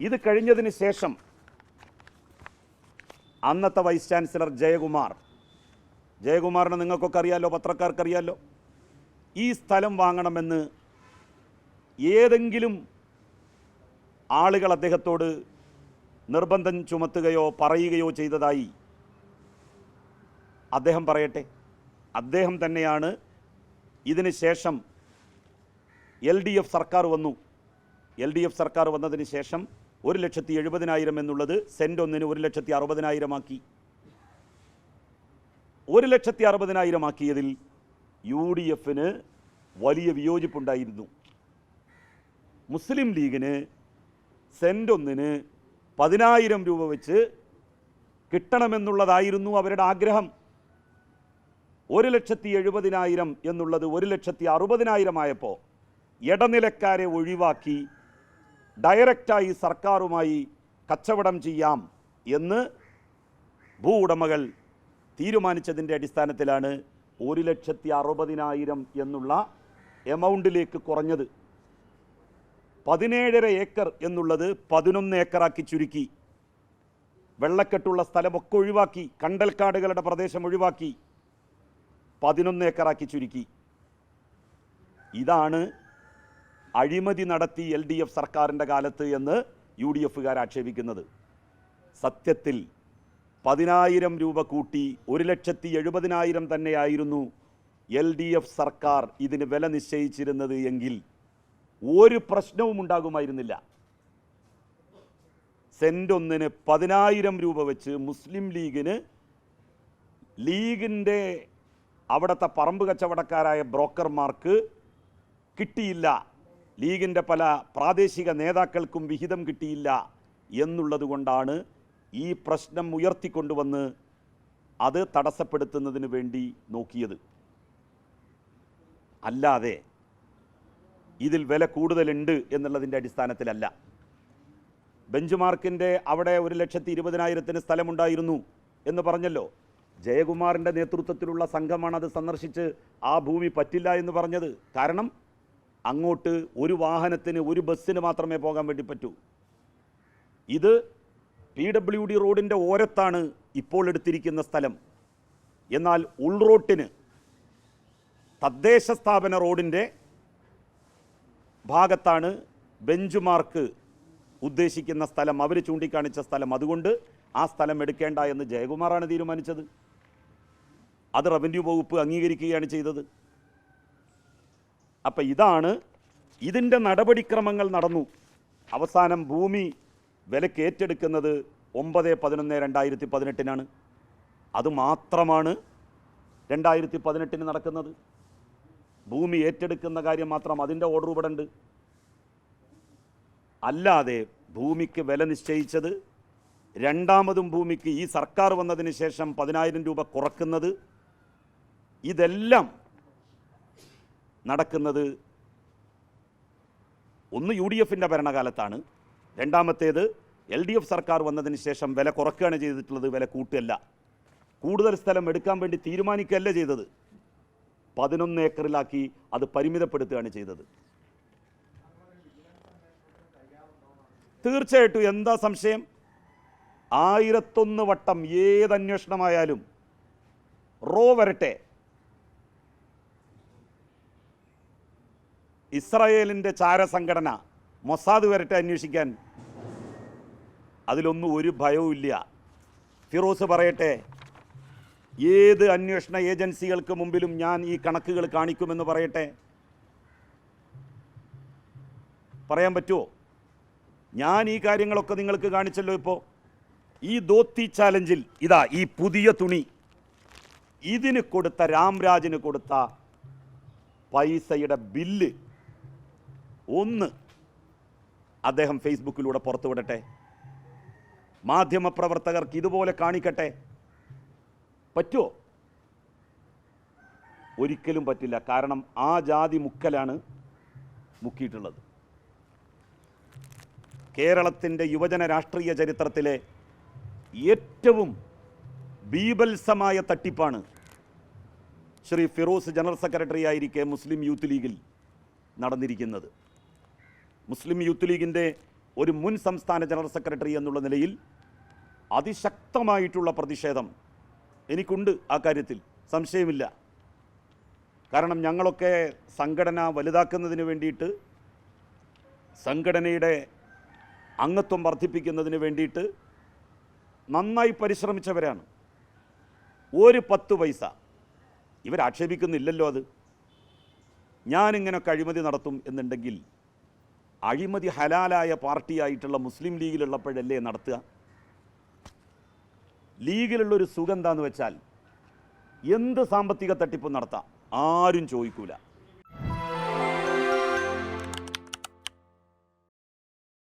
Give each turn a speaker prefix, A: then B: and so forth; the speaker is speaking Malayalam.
A: ഇത് കഴിഞ്ഞതിന് ശേഷം അന്നത്തെ വൈസ് ചാൻസലർ ജയകുമാർ. ജയകുമാറിനെ നിങ്ങൾക്കൊക്കെ അറിയാലോ പത്രക്കാർക്കറിയാലോ? ഈ സ്ഥലം വാങ്ങണമെന്ന് ഏതെങ്കിലും ആളുകൾ അദ്ദേഹത്തോട് നിർബന്ധം ചുമത്തുകയോ പറയുകയോ ചെയ്തതായി അദ്ദേഹം പറയട്ടെ. അദ്ദേഹം തന്നെയാണ് ഇതിന് ശേഷം എൽ ഡി എഫ് സർക്കാർ വന്നു. എൽ ഡി എഫ് സർക്കാർ വന്നതിന് ശേഷം ഒരു ലക്ഷത്തി എഴുപതിനായിരം എന്നുള്ളത് സെന്റ് ഒന്നിന് ഒരു ലക്ഷത്തി അറുപതിനായിരമാക്കി. ഒരു ലക്ഷത്തി അറുപതിനായിരമാക്കിയതിൽ യു ഡി എഫിന് വലിയ വിയോജിപ്പുണ്ടായിരുന്നു. മുസ്ലിം ലീഗിന് സെന്റ് ഒന്നിന് പതിനായിരം രൂപ വെച്ച് കിട്ടണമെന്നുള്ളതായിരുന്നു അവരുടെ ആഗ്രഹം. ഒരു ലക്ഷത്തി എഴുപതിനായിരം എന്നുള്ളത് ഒരു ലക്ഷത്തി അറുപതിനായിരമായപ്പോൾ ഇടനിലക്കാരെ ഒഴിവാക്കി ഡയറക്റ്റായി സർക്കാരുമായി കച്ചവടം ചെയ്യാം എന്ന് ഭൂ ഉടമകൾ തീരുമാനിച്ചതിന്റെ അടിസ്ഥാനത്തിലാണ് ഒരു ലക്ഷത്തി അറുപതിനായിരം എന്നുള്ള എമൗണ്ടിലേക്ക് കുറഞ്ഞത്. പതിനേഴര ഏക്കർ എന്നുള്ളത് പതിനൊന്ന് ഏക്കറാക്കി ചുരുക്കി. വെള്ളക്കെട്ടുള്ള സ്ഥലമൊക്കെ ഒഴിവാക്കി കണ്ടൽക്കാടുകളുടെ പ്രദേശം ഒഴിവാക്കി പതിനൊന്ന് ഏക്കറാക്കി ചുരുക്കി. ഇതാണ് അഴിമതി നടത്തി എൽ ഡി എഫ് സർക്കാരിന്റെ കാലത്ത് എന്ന് യു ഡി എഫുകാർ ആക്ഷേപിക്കുന്നത്. സത്യത്തിൽ പതിനായിരം രൂപ കൂട്ടി ഒരു ലക്ഷത്തി എഴുപതിനായിരം തന്നെയായിരുന്നു എൽ ഡി എഫ് സർക്കാർ ഇതിന് വില നിശ്ചയിച്ചിരുന്നത് എങ്കിൽ ഒരു പ്രശ്നവും ഉണ്ടാകുമായിരുന്നില്ല. സെന്റ് ഒന്നിന് പതിനായിരം രൂപ വെച്ച് മുസ്ലിം ലീഗിന് ലീഗിന്റെ അവിടുത്തെ പറമ്പ് കച്ചവടക്കാരായ ബ്രോക്കർമാർക്ക് കിട്ടിയില്ല. ലീഗിന്റെ പല പ്രാദേശിക നേതാക്കൾക്കും വിഹിതം കിട്ടിയില്ല എന്നുള്ളതുകൊണ്ടാണ് ഈ പ്രശ്നം ഉയർത്തിക്കൊണ്ടുവന്ന് അത് തടസ്സപ്പെടുത്തുന്നതിന് വേണ്ടി നോക്കിയത്. അല്ലാതെ ഇതിൽ വില കൂടുതലുണ്ട് എന്നുള്ളതിന്റെ അടിസ്ഥാനത്തിലല്ല. ബെഞ്ച് മാർക്കിന്റെ അവിടെ ഒരു ലക്ഷത്തി ഇരുപതിനായിരത്തിന് സ്ഥലമുണ്ടായിരുന്നു എന്ന് പറഞ്ഞല്ലോ. ജയകുമാറിന്റെ നേതൃത്വത്തിലുള്ള സംഘമാണ് അത് സന്ദർശിച്ച് ആ ഭൂമി പറ്റില്ല എന്ന് പറഞ്ഞത്. കാരണം അങ്ങോട്ട് ഒരു വാഹനത്തിന് ഒരു ബസ്സിന് മാത്രമേ പോകാൻ വേണ്ടി പറ്റൂ. ഇത് പി ഡബ്ല്യു ഡി റോഡിന്റെ ഓരത്താണ് ഇപ്പോൾ എടുത്തിരിക്കുന്ന സ്ഥലം. എന്നാൽ ഉൾറോട്ടിന് തദ്ദേശ സ്ഥാപന റോഡിന്റെ ഭാഗത്താണ് ബെഞ്ച് മാർക്ക് ഉദ്ദേശിക്കുന്ന സ്ഥലം. അവർ ചൂണ്ടിക്കാണിച്ച സ്ഥലം. അതുകൊണ്ട് ആ സ്ഥലം എടുക്കേണ്ട എന്ന് ജയകുമാറാണ് തീരുമാനിച്ചത്. അത് റവന്യൂ വകുപ്പ് അംഗീകരിക്കുകയാണ് ചെയ്തത്. അപ്പം ഇതാണ് ഇതിന്റെ നടപടിക്രമങ്ങൾ നടന്നു. അവസാനം ഭൂമി വിലക്ക് ഏറ്റെടുക്കുന്നത് ഒമ്പത് പതിനൊന്ന് രണ്ടായിരത്തി പതിനെട്ടിനാണ് അതുമാത്രമാണ് രണ്ടായിരത്തി പതിനെട്ടിന് നടക്കുന്നത്. ഭൂമി ഏറ്റെടുക്കുന്ന കാര്യം മാത്രം അതിന്റെ ഓർഡർ ഇവിടെ ഉണ്ട് അല്ലാതെ ഭൂമിക്ക് വില നിശ്ചയിച്ചത് രണ്ടാമതും ഭൂമിക്ക് ഈ സർക്കാർ വന്നതിന് ശേഷം പതിനായിരം രൂപ കുറക്കുന്നത് ഇതെല്ലാം നടക്കുന്നത് ഒന്ന് യു ഡി എഫിന്റെ ഭരണകാലത്താണ്. രണ്ടാമത്തേത് എൽ ഡി എഫ് സർക്കാർ വന്നതിന് ശേഷം വില കുറയ്ക്കുകയാണ് ചെയ്തിട്ടുള്ളത് വില കൂട്ടുകയല്ല. കൂടുതൽ സ്ഥലം എടുക്കാൻ വേണ്ടി തീരുമാനിക്കുകയല്ല ചെയ്തത്. പതിനൊന്ന് ഏക്കറിലാക്കി അത് പരിമിതപ്പെടുത്തുകയാണ് ചെയ്തത്. തീർച്ചയായിട്ടും എന്താ സംശയം? ആയിരത്തൊന്ന് വട്ടം ഏത് അന്വേഷണമായാലും റോ വരട്ടെ. ഇസ്രായേലിന്റെ ചാരസംഘടന മൊസാദ് വരട്ടെ അന്വേഷിക്കാൻ അതിലൊന്നും ഒരു ഭയവും ഇല്ല. ഫിറോസ് പറയട്ടെ ഏത് അന്വേഷണ ഏജൻസികൾക്ക് മുമ്പിലും ഞാൻ ഈ കണക്കുകൾ കാണിക്കുമെന്ന് പറയട്ടെ? പറയാൻ പറ്റുമോ ഞാൻ ഈ കാര്യങ്ങളൊക്കെ നിങ്ങൾക്ക് കാണിച്ചല്ലോ ഇപ്പോൾ ഈ ദോത്തി ചാലഞ്ചിൽ ഇതാ ഈ പുതിയ തുണി. ഇതിന് കൊടുത്ത രാംരാജിന് കൊടുത്ത പൈസയുടെ ബില്ല് ഒന്ന് അദ്ദേഹം ഫേസ്ബുക്കിലൂടെ പുറത്തുവിടട്ടെ. മാധ്യമപ്രവർത്തകർക്ക് ഇതുപോലെ കാണിക്കട്ടെ. പറ്റുമോ ഒരിക്കലും പറ്റില്ല. കാരണം ആ ജാതി മുക്കലാണ് മുക്കിയിട്ടുള്ളത്. കേരളത്തിന്റെ യുവജന രാഷ്ട്രീയ ചരിത്രത്തിലെ ഏറ്റവും ബീബൽസമായ തട്ടിപ്പാണ് ശ്രീ ഫിറോസ് ജനറൽ സെക്രട്ടറി ആയിരിക്കെ മുസ്ലിം യൂത്ത് ലീഗിൽ നടന്നിരിക്കുന്നത്. മുസ്ലിം യൂത്ത് ലീഗിന്റെ ഒരു മുൻ സംസ്ഥാന ജനറൽ സെക്രട്ടറി എന്നുള്ള നിലയിൽ അതിശക്തമായിട്ടുള്ള പ്രതിഷേധം എനിക്കുണ്ട് ആ കാര്യത്തിൽ. സംശയമില്ല. കാരണം ഞങ്ങളൊക്കെ സംഘടന വലുതാക്കുന്നതിന് വേണ്ടിയിട്ട് സംഘടനയുടെ അംഗത്വം വർദ്ധിപ്പിക്കുന്നതിന് വേണ്ടിയിട്ട് നന്നായി പരിശ്രമിച്ചവരാണ്. ഒരു പത്ത് പൈസ. ഇവരാക്ഷേപിക്കുന്നില്ലല്ലോ അത്. ഞാനിങ്ങനൊക്കെ അഴിമതി നടത്തും എന്നുണ്ടെങ്കിൽ അഴിമതി ഹലാലായ പാർട്ടിയായിട്ടുള്ള മുസ്ലിം ലീഗിലുള്ളപ്പോഴല്ലേ നടത്തുക? ലീഗിലുള്ളൊരു സുഖം എന്താണെന്ന് വെച്ചാൽ എന്ത് സാമ്പത്തിക തട്ടിപ്പ് നടത്താം. ആരും ചോദിക്കൂല.